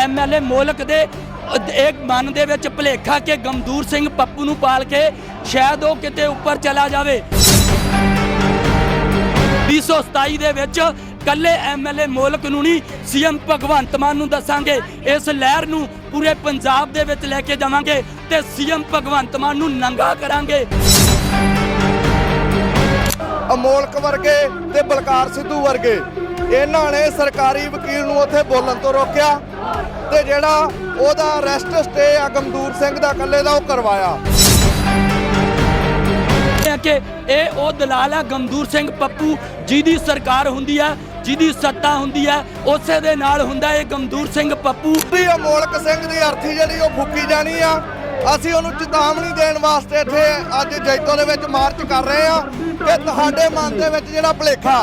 MLA ਮੋਲਕ ਦੇ ਇੱਕ ਮਨ ਦੇ ਵਿੱਚ ਭਲੇਖਾ ਕਿ ਗਮਦੂਰ ਸਿੰਘ ਪੱਪੂ ਨੂੰ ਪਾਲ ਕੇ ਸ਼ਾਇਦ ਉਹ ਕਿਤੇ ਉੱਪਰ ਚਲਾ ਜਾਵੇ। 2027 ਦੇ ਵਿੱਚ ਕੱਲੇ ਐਮਐਲਏ ਮੋਲਕ ਨੂੰ ਨਹੀਂ ਸੀਐਮ ਭਗਵੰਤ ਮਾਨ ਨੂੰ ਦੱਸਾਂਗੇ। ਇਸ ਲਹਿਰ ਨੂੰ ਪੂਰੇ ਪੰਜਾਬ ਦੇ ਵਿੱਚ ਲੈ ਕੇ ਜਾਵਾਂਗੇ ਤੇ ਸੀਐਮ ਭਗਵੰਤ ਮਾਨ ਨੂੰ ਨੰਗਾ ਕਰਾਂਗੇ। ਅਮੋਲਕ ਵਰਗੇ ਤੇ ਬਲਕਾਰ ਸਿੱਧੂ ਵਰਗੇ, ਇਹਨਾਂ ਨੇ ਸਰਕਾਰੀ ਵਕੀਲ ਨੂੰ ਉੱਥੇ ਬੋਲਣ ਤੋਂ ਰੋਕਿਆ। ਤੇ ਜਿਹੜਾ ਉਹਦਾ ਅਰੈਸਟ ਸਟੇ ਆ ਗਮਦੂਰ ਸਿੰਘ ਦਾ ਇਕੱਲੇ ਦਾ ਉਹ ਕਰਵਾਇਆ। ਕਿ ਇਹ ਉਹ ਦਲਾਲ ਹੈ ਗਮਦੂਰ ਸਿੰਘ ਪੱਪੂ ਜਿਹਦੀ ਸਰਕਾਰ ਹੁੰਦੀ ਹੈ ਜਿਹਦੀ ਸੱਤਾ ਹੁੰਦੀ ਹੈ ਉਸੇ ਦੇ ਨਾਲ ਹੁੰਦਾ ਇਹ ਗਮਦੂਰ ਸਿੰਘ ਪੱਪੂ। ਵੀ ਅਮੋਲਕ ਸਿੰਘ ਦੀ ਅਰਥੀ ਜਿਹੜੀ ਉਹ ਫੁੱਕੀ ਜਾਣੀ ਆ। ਅਸੀਂ ਉਹਨੂੰ ਚੇਤਾਵਨੀ ਦੇਣ ਵਾਸਤੇ ਇੱਥੇ ਅੱਜ ਜੈਤੋ ਦੇ ਵਿੱਚ ਮਾਰਚ ਕਰ ਰਹੇ ਆ ਕਿ ਤੁਹਾਡੇ ਮਨ ਦੇ ਵਿੱਚ ਜਿਹੜਾ ਭੁਲੇਖਾ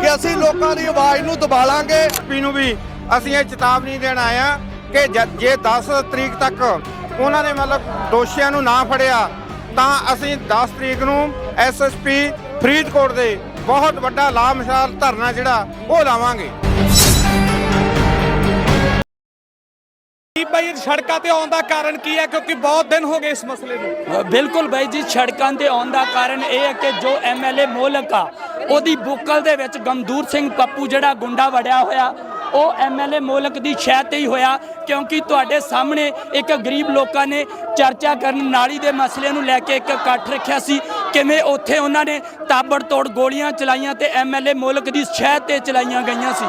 ਕਿ ਅਸੀਂ ਲੋਕਾਂ ਦੀ ਆਵਾਜ਼ ਨੂੰ ਦਬਾ ਲਾਂਗੇ। ਪੀ ਨੂੰ ਵੀ ਅਸੀਂ ਇਹ ਚੇਤਾਵਨੀ ਦੇਣ ਆਏ ਆ ਕਿ ਜ- ਜੇ 10 ਤਰੀਕ ਤੱਕ ਉਹਨਾਂ ਨੇ ਮਤਲਬ ਦੋਸ਼ੀਆਂ ਨੂੰ ਨਾ ਫੜਿਆ ਤਾਂ ਅਸੀਂ 10 ਤਰੀਕ ਨੂੰ ਐਸਐਸਪੀ ਫਰੀਦਕੋਟ ਦੇ ਬਹੁਤ ਵੱਡਾ ਲਾਮਸ਼ਾਲ ਧਰਨਾ ਜਿਹੜਾ ਉਹ ਲਾਵਾਂਗੇ। ਭਾਈ ਸੜਕਾਂ ਤੇ ਆਉਣ ਦਾ ਕਾਰਨ ਕੀ ਹੈ? ਕਿਉਂਕਿ ਬਹੁਤ ਦਿਨ ਹੋ ਗਏ ਇਸ ਮਸਲੇ ਨੂੰ। ਬਿਲਕੁਲ ਬਾਈ ਜੀ ਸੜਕਾਂ ਤੇ ਆਉਣ ਦਾ ਕਾਰਨ ਇਹ ਹੈ ਕਿ ਜੋ ਐਮਐਲਏ ਮੋਲਕ ਆ ਉਹਦੀ ਬੁੱਕਲ ਦੇ ਵਿੱਚ ਗਮਦੂਰ ਸਿੰਘ ਪੱਪੂ ਜਿਹੜਾ ਗੁੰਡਾ ਵੜਿਆ ਹੋਇਆ ਉਹ ਐਮਐਲਏ ਮੋਲਕ ਦੀ ਸ਼ਹਿ ਤੇ ਹੀ ਹੋਇਆ, ਕਿਉਂਕਿ ਤੁਹਾਡੇ ਸਾਹਮਣੇ ਇੱਕ ਗਰੀਬ ਲੋਕਾਂ ਨੇ ਚਰਚਾ ਕਰਨ ਨਾਲੀ ਦੇ ਮਸਲੇ ਨੂੰ ਲੈ ਕੇ ਇੱਕ ਇਕੱਠ ਰੱਖਿਆ ਸੀ। ਕਿਵੇਂ ਉੱਥੇ ਉਹਨਾਂ ਨੇ ਤਾਬੜਤੋੜ ਗੋਲੀਆਂ ਚਲਾਈਆਂ ਤੇ ਐਮਐਲਏ ਮੋਲਕ ਦੀ ਸ਼ਹਿ ਤੇ ਚਲਾਈਆਂ ਗਈਆਂ ਸੀ?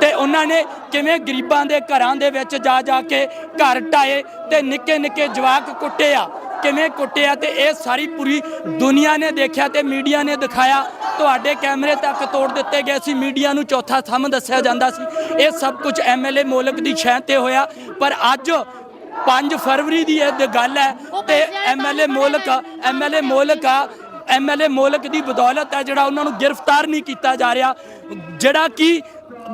ਤੇ ਉਹਨਾਂ ਨੇ ਕਿਵੇਂ ਗਰੀਬਾਂ ਦੇ ਘਰਾਂ ਦੇ ਵਿੱਚ ਜਾ ਜਾ ਕੇ ਘਰ ਢਾਏ ਤੇ ਨਿੱਕੇ ਨਿੱਕੇ ਜਵਾਕ ਕੁੱਟੇ ਆ? ਕਿਵੇਂ ਕੁੱਟਿਆ ਤੇ ਇਹ ਸਾਰੀ ਪੂਰੀ ਦੁਨੀਆ ਨੇ ਦੇਖਿਆ ਤੇ ਮੀਡੀਆ ਨੇ ਦਿਖਾਇਆ। ਤੁਹਾਡੇ ਕੈਮਰੇ ਤੱਕ ਤੋੜ ਦਿੱਤੇ ਗਏ ਸੀ ਮੀਡੀਆ ਨੂੰ ਚੌਥਾ ਥੰਮ ਦੱਸਿਆ ਜਾਂਦਾ ਸੀ। ਇਹ ਸਭ ਕੁਝ ਐਮਐਲਏ ਮੋਲਕ ਦੀ ਛੈਂ ਤੇ ਹੋਇਆ। ਪਰ ਅੱਜ 5 ਫਰਵਰੀ ਦੀ ਇਹ ਗੱਲ ਹੈ ਤੇ ਐਮਐਲਏ ਮੋਲਕ ਐਮਐਲਏ ਮੋਲਕ ਆ ਐਮਐਲਏ ਮੋਲਕ ਦੀ ਬਦੌਲਤ ਹੈ ਜਿਹੜਾ ਉਹਨਾਂ ਨੂੰ ਗ੍ਰਿਫਤਾਰ ਨਹੀਂ ਕੀਤਾ ਜਾ ਰਿਹਾ। ਜਿਹੜਾ ਕਿ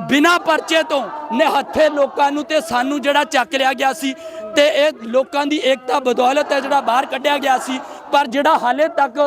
ਬਿਨਾ ਪਰਚੇ ਤੋਂ ਨਿਹੱਥੇ ਲੋਕਾਂ ਨੂੰ ਤੇ ਸਾਨੂੰ ਜਿਹੜਾ ਚੱਕ ਲਿਆ ਗਿਆ ਸੀ ਤੇ ਇਹ ਲੋਕਾਂ ਦੀ ਏਕਤਾ ਬਦੌਲਤ ਹੈ ਜਿਹੜਾ ਬਾਹਰ ਕੱਢਿਆ ਗਿਆ ਸੀ। ਪਰ ਜਿਹੜਾ ਹਾਲੇ ਤੱਕ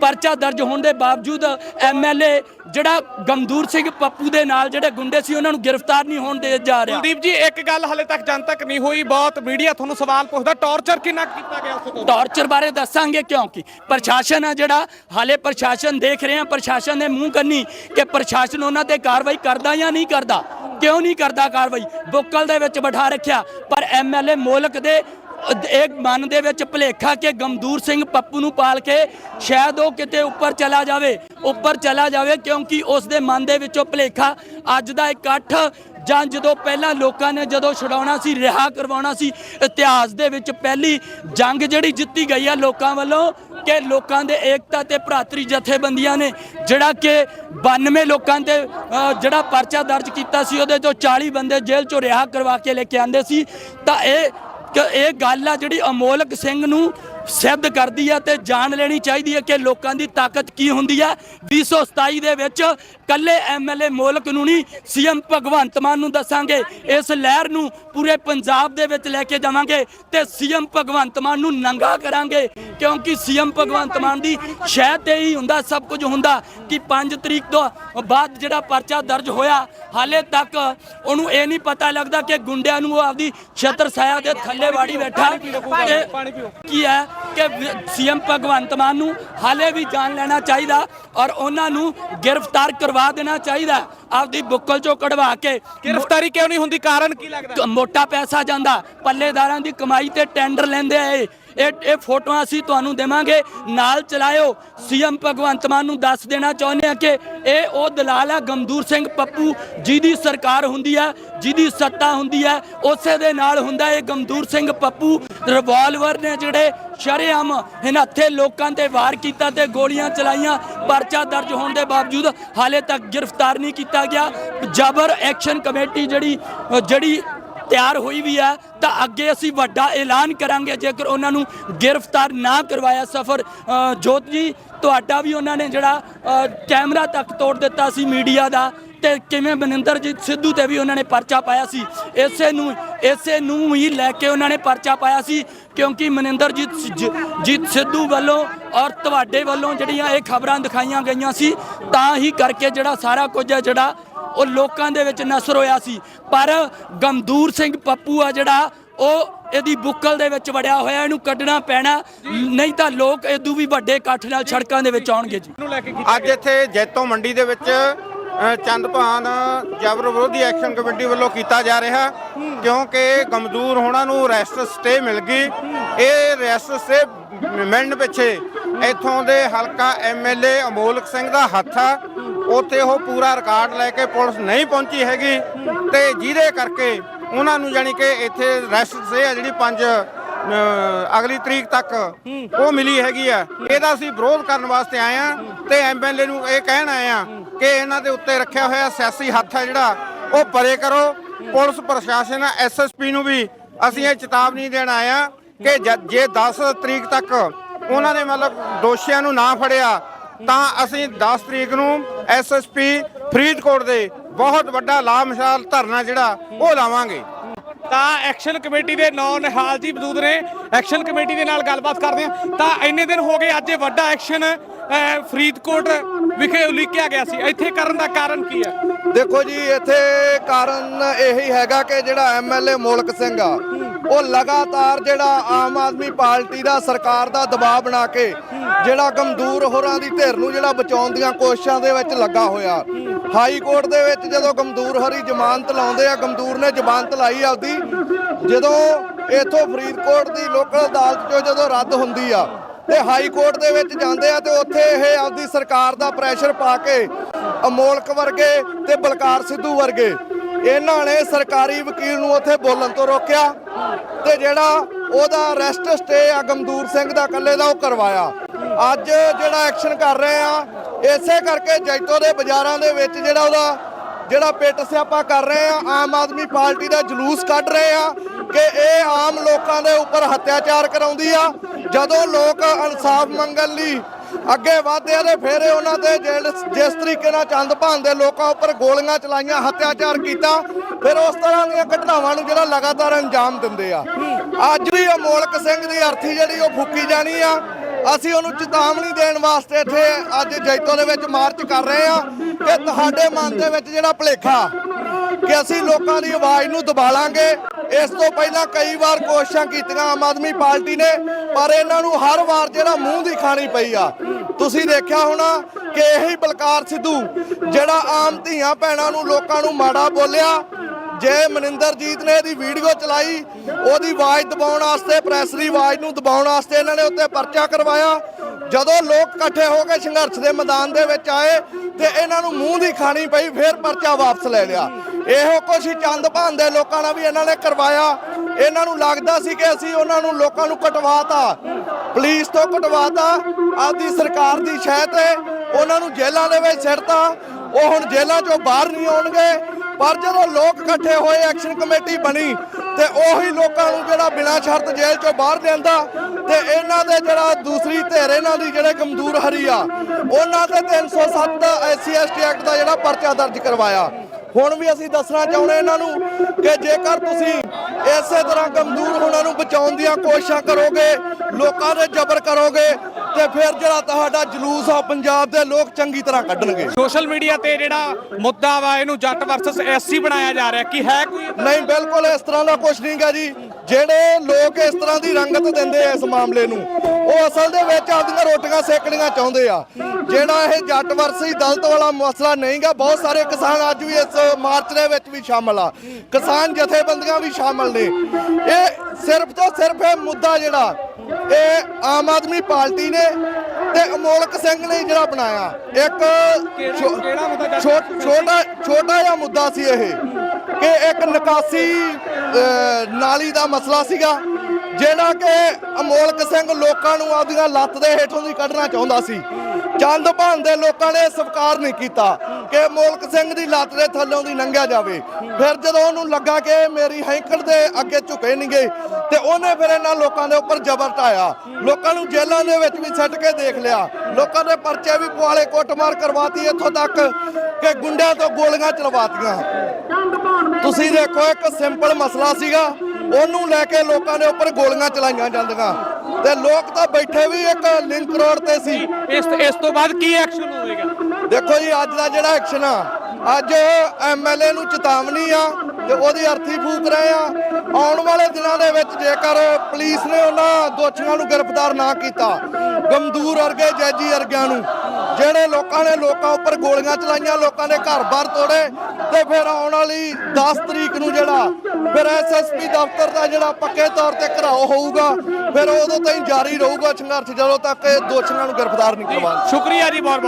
ਪਰਚਾ ਦਰਜ ਹੋਣ ਦੇ ਬਾਵਜੂਦ ਐਮਐਲਏ ਜਿਹੜਾ ਗਮਦੂਰ ਸਿੰਘ ਪੱਪੂ ਦੇ ਨਾਲ ਜਿਹੜੇ ਗੁੰਡੇ ਸੀ ਉਹਨਾਂ ਨੂੰ ਗ੍ਰਿਫਤਾਰ ਨਹੀਂ ਹੋਣ ਦੇ ਜਾ ਰਿਹਾ। ਕੁਲਦੀਪ ਜੀ ਇੱਕ ਗੱਲ ਹਲੇ ਤੱਕ ਜਨ ਤੱਕ ਨਹੀਂ ਹੋਈ ਬਹੁਤ ਮੀਡੀਆ ਤੁਹਾਨੂੰ ਸਵਾਲ ਪੁੱਛਦਾ ਟੌਰਚਰ ਕਿੰਨਾ ਕੀਤਾ ਗਿਆ ਉਸ ਤੋਂ? ਟਾਰਚਰ ਬਾਰੇ ਦੱਸਾਂਗੇ ਕਿਉਂਕਿ ਪ੍ਰਸ਼ਾਸਨ ਆ ਜਿਹੜਾ ਹਾਲੇ ਪ੍ਰਸ਼ਾਸਨ ਦੇਖ ਰਹੇ ਆ ਪ੍ਰਸ਼ਾਸਨ ਦੇ ਮੂੰਹ ਕੰਨੀ ਕਿ ਪ੍ਰਸ਼ਾਸਨ ਉਹਨਾਂ ਤੇ ਕਾਰਵਾਈ ਕਰਦਾ ਜਾਂ ਨਹੀਂ ਕਰਦਾ ਕਿਉਂ ਨਹੀਂ ਕਰਦਾ ਕਾਰਵਾਈ? ਬੁੱਕਲ ਦੇ ਵਿੱਚ ਬਿਠਾ ਰੱਖਿਆ ਪਰ ਐਮਐਲਏ ਮੋਲਕ ਦੇ ਇੱਕ ਮਨ ਦੇ ਵਿੱਚ ਭਲੇਖਾ ਕਿ ਗਮਦੂਰ ਸਿੰਘ ਪੱਪੂ ਨੂੰ ਪਾਲ ਕੇ ਸ਼ਾਇਦ ਉਹ ਕਿਤੇ ਉੱਪਰ ਚਲਾ ਜਾਵੇ, ਉੱਪਰ ਚਲਾ ਜਾਵੇ ਕਿਉਂਕਿ ਉਸ ਦੇ ਮਨ ਦੇ ਵਿੱਚੋਂ ਭਲੇਖਾ ਅੱਜ ਦਾ ਇਕੱਠ ਜਾਂ ਜਦੋਂ ਪਹਿਲਾਂ ਲੋਕਾਂ ਨੇ ਜਦੋਂ ਛਡਾਉਣਾ ਸੀ, ਰਿਹਾ ਕਰਵਾਉਣਾ ਸੀ, ਇਤਿਹਾਸ ਦੇ ਵਿੱਚ ਪਹਿਲੀ ਜੰਗ ਜਿਹੜੀ ਜਿੱਤੀ ਗਈ ਆ ਲੋਕਾਂ ਵੱਲੋਂ ਕਿ ਲੋਕਾਂ ਦੇ ਏਕਤਾ ਤੇ ਭਰਾਤਰੀ ਜਥੇਬੰਦੀਆਂ ਨੇ, ਜਿਹੜਾ ਕਿ 92 ਲੋਕਾਂ ਤੇ ਜਿਹੜਾ ਪਰਚਾ ਦਰਜ ਕੀਤਾ ਸੀ ਉਹਦੇ ਚੋਂ 40 ਬੰਦੇ ਜੇਲ੍ਹ ਚੋਂ ਰਿਹਾ ਕਰਵਾ ਕੇ ਲੈ ਕੇ ਆਂਦੇ ਸੀ, ਤਾਂ ਇਹ ਕਿ ਇਹ ਗੱਲ ਆ ਜਿਹੜੀ ਅਮੋਲਕ ਸਿੰਘ ਨੂੰ ਸਿੱਧ ਕਰਦੀ ਆ ਤੇ ਜਾਣ ਲੈਣੀ ਚਾਹੀਦੀ ਹੈ ਕਿ ਲੋਕਾਂ ਦੀ ਤਾਕਤ ਕੀ ਹੁੰਦੀ ਆ। 2027 ਦੇ ਵਿੱਚ ਕੱਲੇ ਐਮਐਲਏ ਮੋਲਕ ਨੂੰ ਨਹੀਂ ਸੀਐਮ ਭਗਵੰਤ ਮਾਨ ਨੂੰ ਦੱਸਾਂਗੇ। ਇਸ ਲਹਿਰ ਨੂੰ ਪੂਰੇ ਪੰਜਾਬ ਦੇ ਵਿੱਚ ਲੈ ਕੇ ਜਾਵਾਂਗੇ ਤੇ ਸੀਐਮ ਭਗਵੰਤ ਮਾਨ ਨੂੰ ਨੰਗਾ ਕਰਾਂਗੇ। ਕਿਉਂਕਿ ਸੀਐਮ ਭਗਵੰਤ ਮਾਨ ਦੀ ਸ਼ਹਿ ਤੇ ਹੀ ਹੁੰਦਾ ਸਭ ਕੁਝ ਹੁੰਦਾ ਕਿ 5 ਤਰੀਕ ਤੋਂ ਬਾਅਦ ਜਿਹੜਾ ਪਰਚਾ ਦਰਜ ਹੋਇਆ ਹਾਲੇ ਤੱਕ ਉਹਨੂੰ ਇਹ ਨਹੀਂ ਪਤਾ ਲੱਗਦਾ ਕਿ ਗੁੰਡਿਆਂ ਨੂੰ ਉਹ ਆਪਦੀ ਛਤਰ ਛਾਇਆ ਦੇ ਥੱਲੇ ਵਾੜੀ ਬੈਠਾ। ਕੀ ਹੈ ਕਿ ਸੀਐਮ ਭਗਵੰਤ ਮਾਨ ਨੂੰ ਹਾਲੇ ਵੀ ਜਾਣ ਲੈਣਾ ਚਾਹੀਦਾ ਔਰ ਉਹਨਾਂ ਨੂੰ ਗ੍ਰਿਫਤਾਰ ਕਰਵਾ ਦੇਣਾ ਚਾਹੀਦਾ ਆਪਦੀ ਬੁੱਕਲ ਚੋਂ ਕਢਵਾ ਕੇ ਗ੍ਰਿਫਤਾਰੀ ਕਿਉਂ ਨਹੀਂ ਹੁੰਦੀ? ਕਾਰਨ ਕੀ ਲੱਗਦਾ? ਮੋਟਾ ਪੈਸਾ ਜਾਂਦਾ। ਪੱਲੇਦਾਰਾਂ ਦੀ ਕਮਾਈ ਤੇ ਟੈਂਡਰ ਲੈਂਦੇ ਆ ਇਹ ਇਹ ਫੋਟੋਆਂ ਅਸੀਂ ਤੁਹਾਨੂੰ ਦੇਵਾਂਗੇ। ਨਾਲ ਚਲਾਇਓ। ਸੀਐਮ ਭਗਵੰਤ ਮਾਨ ਨੂੰ ਦੱਸ ਦੇਣਾ ਚਾਹੁੰਦੇ ਆ ਕਿ ਇਹ ਉਹ ਦਲਾਲ ਆ ਗਮਦੂਰ ਸਿੰਘ ਪੱਪੂ, ਜਿਹਦੀ ਸਰਕਾਰ ਹੁੰਦੀ ਆ, ਜਿਹਦੀ ਸੱਤਾ ਹੁੰਦੀ ਆ। ਉਸੇ ਦੇ ਨਾਲ ਹੁੰਦਾ ਇਹ ਗਮਦੂਰ ਸਿੰਘ ਪੱਪੂ। ਰਿਵਾਲਵਰ ਨੇ ਜਿਹੜੇ ਸ਼ਰੇਆਮ ਹਨੱਥੇ ਲੋਕਾਂ ਤੇ ਵਾਰ ਕੀਤਾ ਤੇ ਗੋਲੀਆਂ ਚਲਾਈਆਂ, ਪਰਚਾ ਦਰਜ ਹੋਣ ਦੇ ਬਾਵਜੂਦ ਹਾਲੇ ਤੱਕ ਗ੍ਰਿਫਤਾਰ ਨਹੀਂ ਕੀਤਾ ਗਿਆ। ਜਬਰ ਐਕਸ਼ਨ ਕਮੇਟੀ ਜਿਹੜੀ ਜਿਹੜੀ ਤਿਆਰ ਹੋਈ ਵੀ ਹੈ ਤਾਂ ਅੱਗੇ ਅਸੀਂ ਵੱਡਾ ਐਲਾਨ ਕਰਾਂਗੇ। ਜੇਕਰ ਉਹਨਾਂ ਨੂੰ ਗ੍ਰਿਫਤਾਰ ਨਾ ਕਰਵਾਇਆ ਸਫਰ ਅ, ਜੋਤ ਜੀ ਤੁਹਾਡਾ ਵੀ ਉਹਨਾਂ ਨੇ ਜਿਹੜਾ ਕੈਮਰਾ ਤੱਕ ਤੋੜ ਦਿੱਤਾ ਸੀ ਮੀਡੀਆ ਦਾ ਤੇ ਕਿਵੇਂ ਮਨਿੰਦਰਜੀਤ ਸਿੱਧੂ ਤੇ ਵੀ ਉਹਨਾਂ ਨੇ ਪਰਚਾ ਪਾਇਆ ਸੀ? ਇਸੇ ਨੂੰ ਇਸੇ ਨੂੰ ਹੀ ਲੈ ਕੇ ਉਹਨਾਂ ਨੇ ਪਰਚਾ ਪਾਇਆ ਸੀ ਕਿਉਂਕਿ ਮਨਿੰਦਰਜੀਤ ਜੀਤ ਸਿੱਧੂ ਵੱਲੋਂ ਔਰ ਤੁਹਾਡੇ ਵੱਲੋਂ ਜਿਹੜੀਆਂ ਇਹ ਖਬਰਾਂ ਦਿਖਾਈਆਂ ਗਈਆਂ ਸੀ ਤਾਂ ਹੀ ਕਰਕੇ ਜਿਹੜਾ ਸਾਰਾ ਕੁਝ ਹੈ ਜਿਹੜਾ ਉਹ ਲੋਕਾਂ ਦੇ ਵਿੱਚ ਨਸਰ ਹੋਇਆ ਸੀ। ਪਰ ਗਮਦੂਰ ਸਿੰਘ ਪੱਪੂ ਆ ਜਿਹੜਾ ਉਹ ਇਹਦੀ ਬੁੱਕਲ ਦੇ ਵਿੱਚ ਵੜਿਆ ਹੋਇਆ ਇਹਨੂੰ ਕੱਢਣਾ ਪੈਣਾ। ਨਹੀਂ ਤਾਂ ਲੋਕ ਇਦੋਂ ਵੀ ਵੱਡੇ ਇਕੱਠ ਨਾਲ ਸੜਕਾਂ ਦੇ ਵਿੱਚ ਆਉਣਗੇ ਜੀ। ਅੱਜ ਇੱਥੇ ਜੈਤੋ ਮੰਡੀ ਦੇ ਵਿੱਚ ਚੰਦਪਾਨ ਜਬਰ ਵਿਰੋਧੀ ਐਕਸ਼ਨ ਕਮੇਟੀ ਵੱਲੋਂ ਕੀਤਾ ਜਾ ਰਿਹਾ। ਕਿਉਂਕਿ ਗਮਦੂਰ ਹੋਣਾ ਨੂੰ ਰੈਸਟ ਸਟੇ ਮਿਲ ਗਈ। ਇਹ ਰੈਸਟ ਸਟੇ ਮਿਲਣ ਪਿੱਛੇ ਇੱਥੋਂ ਦੇ ਹਲਕਾ ਐਮਐਲਏ ਅਮੋਲਕ ਸਿੰਘ ਦਾ ਹੱਥ ਆ। ਉੱਥੇ ਉਹ ਪੂਰਾ ਰਿਕਾਰਡ ਲੈ ਕੇ ਪੁਲਿਸ ਨਹੀਂ ਪਹੁੰਚੀ ਹੈਗੀ ਤੇ ਜਿਹਦੇ ਕਰਕੇ ਉਹਨਾਂ ਨੂੰ ਜਾਨੀ ਕਿ ਇੱਥੇ ਰੈਸਟ ਸੇ ਆ ਜਿਹੜੀ ਪੰਜ ਅਗਲੀ ਤਰੀਕ ਤੱਕ ਉਹ ਮਿਲੀ ਹੈਗੀ ਆ। ਇਹਦਾ ਅਸੀਂ ਵਿਰੋਧ ਕਰਨ ਵਾਸਤੇ ਆਏ ਆ ਤੇ ਐਮਐਲਏ ਨੂੰ ਇਹ ਕਹਿਣ ਆਏ ਆ ਕਿ ਇਹਨਾਂ ਦੇ ਉੱਤੇ ਰੱਖਿਆ ਹੋਇਆ ਸਿਆਸੀ ਹੱਥ ਹੈ ਜਿਹੜਾ, ਉਹ ਪਰੇ ਕਰੋ। ਪੁਲਿਸ ਪ੍ਰਸ਼ਾਸਨ ਐਸਐਸਪੀ ਨੂੰ ਵੀ ਅਸੀਂ ਇਹ ਚੇਤਾਵਨੀ ਦੇਣ ਆਏ ਆ ਕਿ ਜੇ 10 ਤਰੀਕ ਤੱਕ ਉਹਨਾਂ ਨੇ ਮਤਲਬ ਦੋਸ਼ੀਆਂ ਨੂੰ ਨਾ ਫੜਿਆ, ਤਾਂ ਅਸੀਂ 10 ਤਰੀਕ ਨੂੰ ਐਸਐਸਪੀ ਫਰੀਦਕੋਟ ਦੇ ਬਹੁਤ ਵੱਡਾ ਲਾਮਸ਼ਾਲ ਧਰਨਾ ਜਿਹੜਾ ਉਹ ਲਾਵਾਂਗੇ। ਤਾਂ ਐਕਸ਼ਨ ਕਮੇਟੀ ਦੇ ਨੌ ਨਿਹਾਲ ਜੀ ਮੌਜੂਦ ਨੇ। ਐਕਸ਼ਨ ਕਮੇਟੀ ਦੇ ਨਾਲ ਗੱਲਬਾਤ ਕਰਦੇ ਆ ਤਾਂ ਇੰਨੇ ਦਿਨ ਹੋ ਗਏ ਅੱਜ ਇਹ ਵੱਡਾ ਐਕਸ਼ਨ ਫਰੀਦਕੋਟ ਵਿਖੇ ਉਲੀਕਿਆ ਗਿਆ ਸੀ। ਇੱਥੇ ਕਰਨ ਦਾ ਕਾਰਨ ਕੀ ਹੈ? ਦੇਖੋ ਜੀ ਇੱਥੇ ਕਾਰਨ ਇਹੀ ਹੈਗਾ ਕਿ ਜਿਹੜਾ ਐਮਐਲਏ ਮੋਲਕ ਸਿੰਘ ਆ ਉਹ ਲਗਾਤਾਰ ਜਿਹੜਾ ਆਮ ਆਦਮੀ ਪਾਰਟੀ ਦਾ ਸਰਕਾਰ ਦਾ ਦਬਾਅ ਬਣਾ ਕੇ ਜਿਹੜਾ ਗਮਦੂਰ ਹੋਰਾਂ ਦੀ ਧਿਰ ਨੂੰ ਜਿਹੜਾ ਬਚਾਉਣ ਦੀਆਂ ਕੋਸ਼ਿਸ਼ਾਂ ਦੇ ਵਿੱਚ ਲੱਗਾ ਹੋਇਆ। ਹਾਈ ਕੋਰਟ ਦੇ ਵਿੱਚ ਜਦੋਂ ਗਮਦੂਰ ਹਰੀ ਜ਼ਮਾਨਤ ਲਾਉਂਦੇ ਆ ਗਮਦੂਰ ਨੇ ਜ਼ਮਾਨਤ ਲਾਈ ਆਪਦੀ, ਜਦੋਂ ਇਥੋਂ ਫਰੀਦਕੋਟ ਦੀ ਲੋਕਲ ਅਦਾਲਤ ਚੋਂ ਜਦੋਂ ਰੱਦ ਹੁੰਦੀ ਆ ਤੇ ਹਾਈ ਕੋਰਟ ਦੇ ਵਿੱਚ ਜਾਂਦੇ ਆ ਤੇ ਉੱਥੇ ਇਹ ਆਪਦੀ ਸਰਕਾਰ ਦਾ ਪ੍ਰੈਸ਼ਰ ਪਾ ਕੇ ਅਮੋਲਕ ਵਰਗੇ ਤੇ ਬਲਕਾਰ ਸਿੱਧੂ ਵਰਗੇ ਇਹਨਾਂ ਨੇ ਸਰਕਾਰੀ ਵਕੀਲ ਨੂੰ ਉੱਥੇ ਬੋਲਣ ਤੋਂ ਰੋਕਿਆ ਤੇ ਜਿਹੜਾ ਉਹਦਾ ਅਰੈਸਟ ਸਟੇ ਆ ਗਮਦੂਰ ਸਿੰਘ ਦਾ ਇਕੱਲੇ ਦਾ ਉਹ ਕਰਵਾਇਆ। ਅੱਜ ਜਿਹੜਾ ਐਕਸ਼ਨ ਕਰ ਰਹੇ ਆ, ਇਸੇ ਕਰਕੇ ਜੈਤੋ ਦੇ ਬਾਜ਼ਾਰਾਂ ਦੇ ਵਿੱਚ ਜਿਹੜਾ ਉਹਦਾ, ਜਿਹੜਾ ਪਿੱਟ ਸਿਆਪਾ ਕਰ ਰਹੇ ਆ, ਆਮ ਆਦਮੀ ਪਾਰਟੀ ਦਾ ਜਲੂਸ ਕੱਢ ਰਹੇ ਆ ਕਿ ਇਹ ਆਮ ਲੋਕਾਂ ਦੇ ਉੱਪਰ ਹੱਤਿਆਚਾਰ ਕਰਾਉਂਦੀ ਆ। ਜਦੋਂ ਲੋਕ ਇਨਸਾਫ ਮੰਗਣ ਲਈ ਅੱਗੇ ਵਧਦੇ ਆ ਤੇ ਫਿਰ ਉਹਨਾਂ ਤੇ ਜਿਸ- ਜਿਸ ਤਰੀਕੇ ਨਾਲ ਚੰਦ ਭਾਨ ਦੇ ਲੋਕਾਂ ਉੱਪਰ ਗੋਲੀਆਂ ਚਲਾਈਆਂ, ਹੱਤਿਆਚਾਰ ਕੀਤਾ, ਫਿਰ ਉਸ ਤਰ੍ਹਾਂ ਦੀਆਂ ਘਟਨਾਵਾਂ ਨੂੰ ਜਿਹੜਾ ਲਗਾਤਾਰ ਅੰਜਾਮ ਦਿੰਦੇ ਆ। ਅੱਜ ਵੀ ਅਮੋਲਕ ਸਿੰਘ ਦੀ ਅਰਥੀ ਜਿਹੜੀ ਉਹ ਫੂਕੀ ਜਾਣੀ ਆ। ਅਸੀਂ ਉਹਨੂੰ ਚੇਤਾਵਨੀ ਦੇਣ ਵਾਸਤੇ ਇੱਥੇ ਅੱਜ ਜੈਤੋ ਦੇ ਵਿੱਚ ਮਾਰਚ ਕਰ ਰਹੇ ਆ ਕਿ ਤੁਹਾਡੇ ਮਨ ਦੇ ਵਿੱਚ ਜਿਹੜਾ ਭੁਲੇਖਾ ਕਿ ਅਸੀਂ ਲੋਕਾਂ ਦੀ ਆਵਾਜ਼ ਨੂੰ ਦਬਾਲਾਂਗੇ ਇਸ ਤੋਂ ਪਹਿਲਾਂ ਕਈ ਵਾਰ ਕੋਸ਼ਿਸ਼ਾਂ ਕੀਤੀਆਂ ਆਮ ਆਦਮੀ ਪਾਰਟੀ ਨੇ, ਪਰ ਇਹਨਾਂ ਨੂੰ ਹਰ ਵਾਰ ਜਿਹੜਾ ਮੂੰਹ ਦੀ ਖਾਣੀ ਪਈ ਆ। ਤੁਸੀਂ ਦੇਖਿਆ ਹੋਣਾ ਕਿ ਇਹੀ ਬਲਕਾਰ ਸਿੱਧੂ, ਜਿਹੜਾ ਆਮ ਧੀਆਂ ਭੈਣਾਂ ਨੂੰ ਲੋਕਾਂ ਨੂੰ ਮਾੜਾ ਬੋਲਿਆ ਜੇ ਮਨਿੰਦਰਜੀਤ ਨੇ ਇਹਦੀ ਵੀਡੀਓ ਚਲਾਈ, ਉਹਦੀ ਆਵਾਜ਼ ਦਬਾਉਣ ਵਾਸਤੇ ਪ੍ਰੈਸ ਦੀ ਆਵਾਜ਼ ਨੂੰ ਦਬਾਉਣ ਵਾਸਤੇ ਇਹਨਾਂ ਨੇ ਉੱਤੇ ਪਰਚਾ ਕਰਵਾਇਆ। ਜਦੋਂ ਲੋਕ ਇਕੱਠੇ ਹੋ ਕੇ ਸੰਘਰਸ਼ ਦੇ ਮੈਦਾਨ ਦੇ ਵਿੱਚ ਆਏ ਤੇ ਇਹਨਾਂ ਨੂੰ ਮੂੰਹ ਦੀ ਖਾਣੀ ਪਈ, ਫਿਰ ਪਰਚਾ ਵਾਪਸ ਲੈ ਲਿਆ। ਇਹੋ ਕੁਛ ਚੰਦ ਭਾਨ ਦੇ ਲੋਕਾਂ ਨਾਲ ਵੀ ਇਹਨਾਂ ਨੇ ਕਰਵਾਇਆ। ਇਹਨਾਂ ਨੂੰ ਲੱਗਦਾ ਸੀ ਕਿ ਅਸੀਂ ਉਹਨਾਂ ਨੂੰ ਲੋਕਾਂ ਨੂੰ ਕਟਵਾਤਾ। ਪੁਲਿਸ ਤੋਂ ਕਟਵਾਤਾ, ਆਪਦੀ ਸਰਕਾਰ ਦੀ ਸ਼ਹਿ ਤੇ ਉਹਨਾਂ ਨੂੰ ਜੇਲ੍ਹਾਂ ਦੇ ਵਿੱਚ ਸਿੱਟਤਾ। ਉਹ ਹੁਣ ਜੇਲ੍ਹਾਂ ਚੋਂ ਬਾਹਰ ਨਹੀਂ ਆਉਣਗੇ। ਪਰ ਜਦੋਂ ਲੋਕ ਇਕੱਠੇ ਹੋਏ, ਐਕਸ਼ਨ ਕਮੇਟੀ ਬਣੀ ਤੇ ਉਹੀ ਲੋਕਾਂ ਨੂੰ ਜਿਹੜਾ ਬਿਨਾਂ ਸ਼ਰਤ ਜੇਲ੍ਹ ਚੋਂ ਬਾਹਰ ਲਿਆਂਦਾ ਤੇ ਇਹਨਾਂ ਦੇ ਜਿਹੜਾ ਦੂਸਰੀ ਧਿਰ, ਇਹਨਾਂ ਦੀ ਜਿਹੜੇ ਗਮਦੂਰ ਹਰੀ ਆ, ਉਹਨਾਂ ਤੇ 307 ਦਾ ਐਸਸੀ ਐਸਟੀ ਐਕਟ ਦਾ ਜਿਹੜਾ ਪਰਚਾ ਦਰਜ ਕਰਵਾਇਆ। ਹੁਣ ਵੀ ਅਸੀਂ ਦੱਸਣਾ ਚਾਹੁੰਦੇ ਇਹਨਾਂ ਨੂੰ ਕਿ ਜੇਕਰ ਤੁਸੀਂ ਇਸੇ ਤਰ੍ਹਾਂ ਗਮਦੂਰ ਹੋਣਾ ਨੂੰ ਬਚਾਉਣ ਦੀਆਂ ਕੋਸ਼ਿਸ਼ਾਂ ਕਰੋਗੇ, ਲੋਕਾਂ ਦੇ ਜ਼ਬਰ ਕਰੋਗੇ ਤੇ ਫਿਰ ਜਿਹੜਾ ਤੁਹਾਡਾ ਜਲੂਸ ਆ ਪੰਜਾਬ ਦੇ ਲੋਕ ਚੰਗੀ ਤਰ੍ਹਾਂ ਕੱਢਣਗੇ। ਸੋਸ਼ਲ ਮੀਡੀਆ ਤੇ ਜਿਹੜਾ ਮੁੱਦਾ ਵਾ ਇਹਨੂੰ ਜੱਟ ਵਰਸਸ ਐਸਸੀ ਬਣਾਇਆ ਜਾ ਰਿਹਾ। ਕੀ ਹੈ ਕੋਈ? ਨਹੀਂ ਬਿਲਕੁਲ ਇਸ ਤਰ੍ਹਾਂ ਦਾ ਕੁਝ ਨਹੀਂਗਾ ਜੀ। ਜਿਹੜੇ ਲੋਕ ਇਸ ਤਰ੍ਹਾਂ ਦੀ ਰੰਗਤ ਦਿੰਦੇ ਆ ਇਸ ਮਾਮਲੇ ਨੂੰ ਉਹ ਅਸਲ ਦੇ ਵਿੱਚ ਆਪਦੀਆਂ ਰੋਟੀਆਂ ਸੇਕਣੀਆਂ ਚਾਹੁੰਦੇ ਆ। ਜਿਹੜਾ ਇਹ ਜੱਟ ਵਰਸੀ ਦਲਤ ਵਾਲਾ ਮਸਲਾ ਨਹੀਂਗਾ ਬਹੁਤ ਸਾਰੇ ਕਿਸਾਨ ਅੱਜ ਵੀ ਇਸ ਮਾਰਚ ਦੇ ਵਿੱਚ ਵੀ ਸ਼ਾਮਲ ਆ। ਕਿਸਾਨ ਜਥੇਬੰਦੀਆਂ ਵੀ ਸ਼ਾਮਲ ਨੇ। ਇਹ ਸਿਰਫ ਤੋਂ ਸਿਰਫ ਇਹ ਮੁੱਦਾ ਜਿਹੜਾ ਇਹ ਆਮ ਆਦਮੀ ਪਾਰਟੀ ਨੇ ਤੇ ਅਮੋਲਕ ਸਿੰਘ ਨੇ ਜਿਹੜਾ ਬਣਾਇਆ। ਇੱਕ ਛੋਟਾ ਛੋਟਾ ਜਿਹਾ ਮੁੱਦਾ ਸੀ ਇਹ ਕਿ ਇੱਕ ਨਿਕਾਸੀ ਨਾਲੀ ਦਾ ਮਸਲਾ ਸੀਗਾ ਜਿਹੜਾ ਕਿ ਅਮੋਲਕ ਸਿੰਘ ਲੋਕਾਂ ਨੂੰ ਆਪਦੀਆਂ ਲੱਤ ਦੇ ਹੇਠੋਂ ਦੀ ਕੱਢਣਾ ਚਾਹੁੰਦਾ ਸੀ। ਚੰਦ ਭਾਨ ਦੇ ਲੋਕਾਂ ਨੇ ਸਵੀਕਾਰ ਨਹੀਂ ਕੀਤਾ ਕਿ ਮੋਲਕ ਸਿੰਘ ਦੀ ਲੱਤ ਦੇ ਥੱਲੋਂ ਦੀ ਲੰਘਿਆ ਜਾਵੇ। ਫਿਰ ਜਦੋਂ ਉਹਨੂੰ ਲੱਗਾ ਕਿ ਮੇਰੀ ਹੈਂਕੜ ਦੇ ਅੱਗੇ ਝੁਕੇ ਨਹੀਂ ਗਏ ਤੇ ਉਹਨੇ ਫਿਰ ਇਹਨਾਂ ਲੋਕਾਂ ਦੇ ਉੱਪਰ ਜ਼ਬਰ ਢਾਇਆ ਲੋਕਾਂ ਨੂੰ ਜੇਲ੍ਹਾਂ ਦੇ ਵਿੱਚ ਵੀ ਛੱਡ ਕੇ ਦੇਖ ਲਿਆ। ਲੋਕਾਂ ਦੇ ਪਰਚੇ ਵੀ ਪੁਆਲੇ ਕੁੱਟਮਾਰ ਕਰਵਾਤੀ ਇੱਥੋਂ ਤੱਕ ਕਿ ਗੁੰਡਿਆਂ ਤੋਂ ਗੋਲੀਆਂ ਚਲਵਾਤੀਆਂ। ਤੁਸੀਂ ਦੇਖੋ ਇੱਕ ਸਿੰਪਲ ਮਸਲਾ ਸੀਗਾ। ਉਹਨੂੰ ਲੈ ਕੇ ਲੋਕਾਂ ਦੇ ਉੱਪਰ ਗੋਲੀਆਂ ਚਲਾਈਆਂ ਜਾਂਦੀਆਂ। ਤੇ ਲੋਕ ਤਾਂ ਬੈਠੇ ਵੀ ਇੱਕ ਲਿੰਕ ਰੋਡ ਤੇ ਸੀ। ਇਸ ਇਸ ਤੋਂ ਬਾਅਦ ਕੀ ਐਕਸ਼ਨ ਹੋਵੇਗਾ? ਦੇਖੋ ਜੀ ਅੱਜ ਦਾ ਜਿਹੜਾ ਐਕਸ਼ਨ ਆ ਅੱਜ ਐਮਐਲਏ ਨੂੰ ਚੇਤਾਵਨੀ ਆ ਤੇ ਉਹਦੀ ਅਰਥੀ ਫੂਕ ਰਹੇ ਆ। ਆਉਣ ਵਾਲੇ ਦਿਨਾਂ ਦੇ ਵਿੱਚ ਜੇਕਰ ਪੁਲਿਸ ਨੇ ਉਹਨਾਂ ਦੋਸ਼ੀਆਂ ਨੂੰ ਗ੍ਰਿਫਤਾਰ ਨਾ ਕੀਤਾ ਗਮਦੂਰ ਵਰਗੇ ਜੈਜੀ ਵਰਗਿਆਂ ਨੂੰ, ਜਿਹੜੇ ਲੋਕਾਂ ਨੇ ਲੋਕਾਂ ਉੱਪਰ ਗੋਲੀਆਂ ਚਲਾਈਆਂ, ਲੋਕਾਂ ਦੇ ਘਰ-ਬਾਰ ਤੋੜੇ, ਤੇ ਫਿਰ ਆਉਣ ਵਾਲੀ 10 ਤਰੀਕ ਨੂੰ ਜਿਹੜਾ ਫਿਰ ਐਸਐਸਪੀ ਦਫ਼ਤਰ ਦਾ ਜਿਹੜਾ ਪੱਕੇ ਤੌਰ ਤੇ ਘਰਾਓ ਹੋਊਗਾ, ਫਿਰ ਉਦੋਂ ਤਾਈਂ ਜਾਰੀ ਰਹੂਗਾ ਸੰਘਰਸ਼, ਜਦੋਂ ਤੱਕ ਇਹ ਦੋਸ਼ੀਆਂ ਨੂੰ ਗ੍ਰਿਫਤਾਰ ਨਹੀਂ ਕਰਵਾਉਂਦੇ ਸ਼ੁਕਰੀਆ ਜੀ ਬਹੁਤ